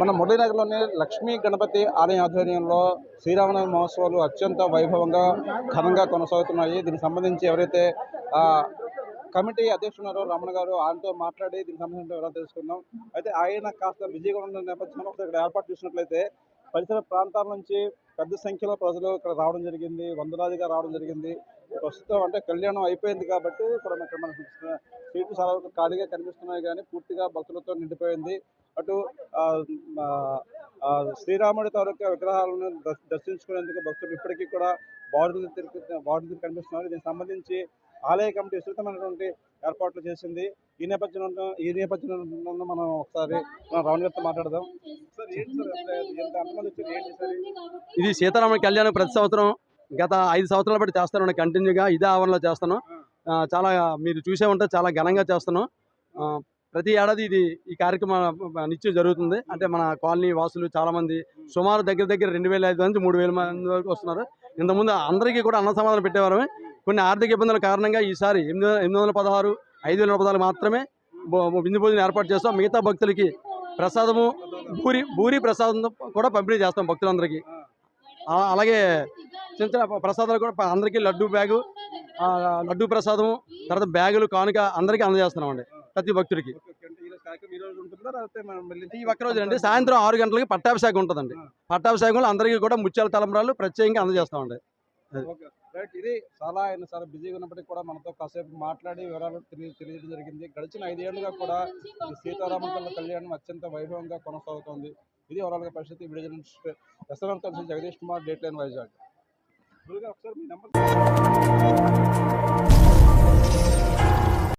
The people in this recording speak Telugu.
మన మురళీనగర్లోని లక్ష్మీ గణపతి ఆలయం ఆధ్వర్యంలో శ్రీరామనవమి మహోత్సవాలు అత్యంత వైభవంగా ఘనంగా కొనసాగుతున్నాయి. దీనికి సంబంధించి ఎవరైతే కమిటీ అధ్యక్షున్నారు రమణ గారు ఆయనతో మాట్లాడి దీనికి సంబంధించిన వివరాలు తెలుసుకుందాం. అయితే ఆయన కాస్త బిజీగా ఉన్న నేపథ్యంలో ఇక్కడ ఏర్పాటు చేసినట్లయితే పరిసర ప్రాంతాల నుంచి పెద్ద సంఖ్యలో ప్రజలు ఇక్కడ రావడం జరిగింది. వందలాదిగా రావడం జరిగింది. ప్రస్తుతం అంటే కళ్యాణం అయిపోయింది కాబట్టి ఇక్కడ మనకు సీట్లు చాలా ఖాళీగా కనిపిస్తున్నాయి కానీ పూర్తిగా భక్తులతో నిండిపోయింది. అటు శ్రీరాముడి తాలూకా విగ్రహాలను దర్శ- దర్శించుకునేందుకు భక్తులు ఇప్పటికీ కూడా బారులు బారులు కనిపిస్తున్నారు. దీనికి సంబంధించి ఆలయ కమిటీ విస్తృతమైనటువంటి ఏర్పాట్లు చేసింది. ఈ నేపథ్యంలో ఈ నేపథ్యంలో మనం ఒకసారి మనం రావణ్ గారితో మాట్లాడదాం. ఇది? సీతారామ కళ్యాణం ప్రతి సంవత్సరం గత ఐదు సంవత్సరాల బట్టి చేస్తాను. కంటిన్యూగా ఇదే ఆవరణలో చేస్తాను. చాలా మీరు చూసే ఉంటే చాలా ఘనంగా చేస్తాను. ప్రతి ఏడాది ఇది ఈ కార్యక్రమం నిత్యం జరుగుతుంది. అంటే మన కాలనీ వాసులు చాలామంది సుమారు దగ్గర దగ్గర రెండు వేల ఐదు నుంచి మూడు వేల మంది వరకు వస్తున్నారు. ఇంతకుముందు అందరికీ కూడా అన్న సమాధానం పెట్టేవారు కొన్ని ఆర్థిక ఇబ్బందుల కారణంగా ఈసారి ఎనిమిది ఎనిమిది వందల పదహారు ఐదు వేల పదహారు మాత్రమే విందు భోజనం ఏర్పాటు చేస్తాం. మిగతా భక్తులకి ప్రసాదము పూరి పూరి ప్రసాదం కూడా పంపిణీ చేస్తాం భక్తులందరికీ. అలాగే చిన్న చిన్న ప్రసాదాలు కూడా అందరికీ లడ్డూ బ్యాగు లడ్డూ ప్రసాదము తర్వాత బ్యాగులు కానుక అందరికీ అందజేస్తున్నాం అండి ప్రతి భక్తుడికి. ఈ ఒక్క రోజు అండి. సాయంత్రం ఆరు గంటలకి పట్టాభిషేకం ఉంటుందండి. పట్టాభిషేకంలో అందరికీ కూడా ముత్యాల తలంబరాలు ప్రత్యేకంగా అందజేస్తామండి రైట్. ఇది చాలా ఆయన చాలా బిజీగా ఉన్నప్పటికీ కూడా మనతో కాసేపు మాట్లాడి వివరాలు తెలియ తెలియజేయడం జరిగింది. గడిచిన ఐదేళ్ళుగా కూడా ఈ సీతారామకల్ల కళ్యాణం అత్యంత వైభవంగా కొనసాగుతోంది. ఇది ఓవరాల్గా పరిస్థితి కలిసి జగదీష్ కుమార్ డేట్ లైన్ వైజాగ్. ఒకసారి మీ నెంబర్